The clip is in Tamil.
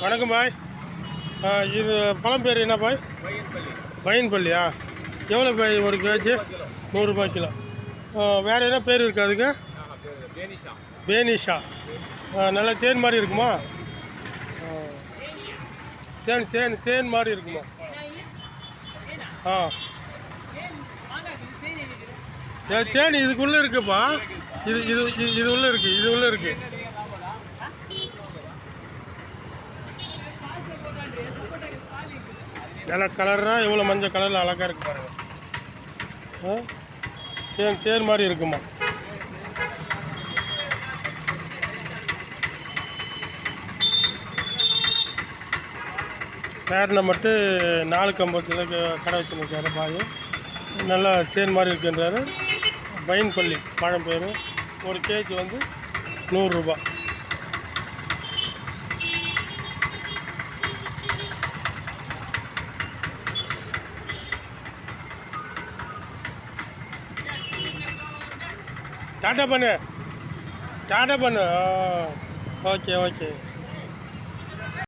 வணக்கம் பாய். இது பழம் பேர் என்ன பாய்? பையன்பள்ளியா எவ்வளோ பாய் ஒரு கேஜி நூறுரூபா கிலோ. வேறு எதனா பேர் இருக்கா அதுக்கு? பேனிஷா. ஆ, நல்லா தேன் மாதிரி இருக்குமா? தேன் தேன் தேன் மாதிரி இருக்குமா? ஆ. ஏ, தேன் இதுக்குள்ளே இருக்குப்பா. இது இது இது- இது உள்ளே இருக்குது இது உள்ளே இருக்குது நல்லா கலராக எவ்வளோ மஞ்சள் கலரில் அழகாக இருக்கு பாருங்கள் தேன் தேன் மாதிரி இருக்குமா? பேரனை மட்டும் நாலு கம்பத்தில் கடை வச்சுருக்காரு நிற்காரு பாய். நல்லா தேன் மாதிரி இருக்குன்றாரு. பையன்பள்ளி பழம் பேர். ஒரு கேஜி வந்து நூறுரூபா டாட்டா பண்ணு டாட்டா பண்ணு ஓகே ஓகே